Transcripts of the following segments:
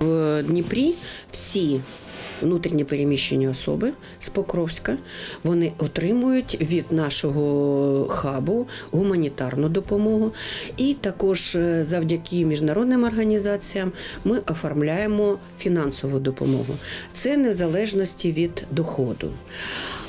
в Дніпрі всі внутрішні переміщені особи з Покровська вони отримують від нашого хабу гуманітарну допомогу. І також е, завдяки міжнародним організаціям ми оформляємо фінансову допомогу. Це незалежності від доходу.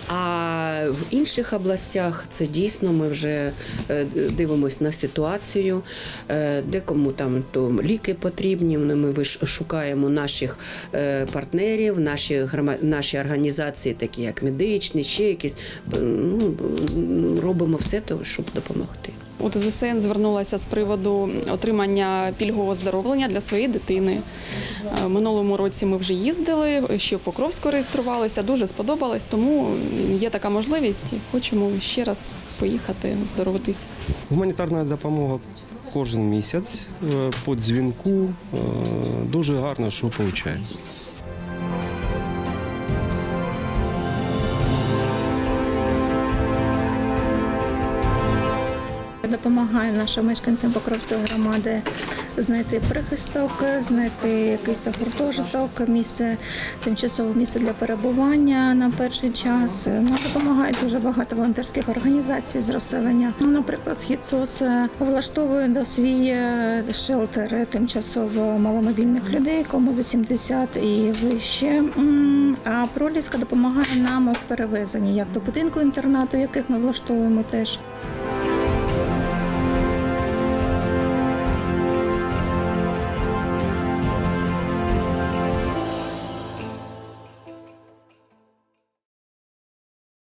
А в інших областях це дійсно ми вже е, дивимося на ситуацію, декому де кому там то ліки потрібні. Ми шукаємо наших е, партнерів, наші наші організації, такі як медичні, ще якісь. е, Ну, робимо все, то, щоб допомогти. УТЗСН звернулася з приводу отримання пільгового оздоровлення для своєї дитини. Е, Минулому році ми вже їздили, ще в Покровську реєструвалися, дуже сподобалось, тому є така можливість. Хочемо ще раз поїхати здоровитись. Гуманітарна допомога кожен місяць е, по дзвінку. Е, Дуже гарно, що отримуємо. Допомагає нашим мешканцям Покровської громади знайти прихисток, знайти якийсь гуртожиток, місце, тимчасове місце для перебування на перший час. Нам допомагають дуже багато волонтерських організацій з розселення. Ну, наприклад, схід СОС влаштовує до свій е, шелтер тимчасово маломобільних людей, кому за 70 і вище. А проліска допомагає нам в перевезенні як до будинку інтернату, яких ми влаштовуємо теж.